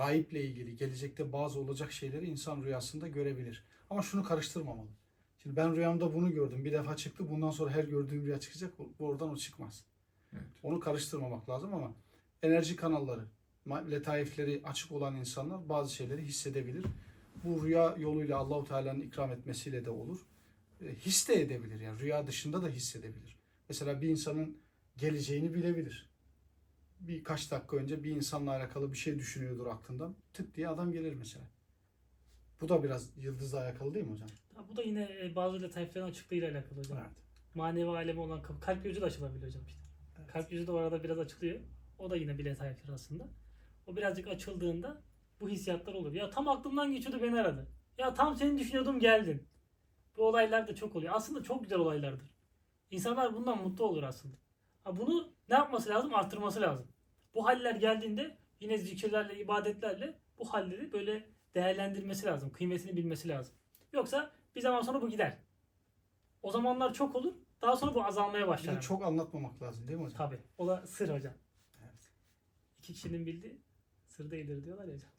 gayple ilgili, gelecekte bazı olacak şeyleri insan rüyasında görebilir. Ama şunu karıştırmamalı. Şimdi ben rüyamda bunu gördüm. Bir defa çıktı. Bundan sonra her gördüğüm rüya çıkacak. Oradan o çıkmaz. Evet. Onu karıştırmamak lazım ama enerji kanalları, letaifleri açık olan insanlar bazı şeyleri hissedebilir. Bu rüya yoluyla Allahu Teala'nın ikram etmesiyle de olur. E, his de edebilir yani rüya dışında da hissedebilir. Mesela bir insanın geleceğini bilebilir. Birkaç dakika önce bir insanla alakalı bir şey düşünüyordur aklından. Tık diye adam gelir mesela. Bu da biraz yıldızla alakalı değil mi hocam? Ha, Bu da yine e, bazı letaiflerin açıklığıyla alakalı hocam. Evet. Manevi alemi olan kapı. Kalp gözü de açılabiliyor hocam işte. Evet. Kalp gözü de o arada biraz açılıyor. O da yine bir letaifler aslında. O birazcık açıldığında bu hissiyatlar olur. Ya tam aklımdan geçiyordu beni aradı. Ya tam seni düşünüyordum geldin. Bu olaylar da çok oluyor. Aslında çok güzel olaylardır. İnsanlar bundan mutlu olur aslında. Bunu ne yapması lazım? Arttırması lazım. Bu haller geldiğinde yine zikirlerle, ibadetlerle bu halleri böyle değerlendirmesi lazım. Kıymetini bilmesi lazım. Yoksa bir zaman sonra bu gider. O zamanlar çok olur. Daha sonra bu azalmaya Bir başlar. de çok anlatmamak lazım değil mi hocam? Tabii. O da sır hocam. Evet. İki kişinin bildiği sır değildir diyorlar ya hocam.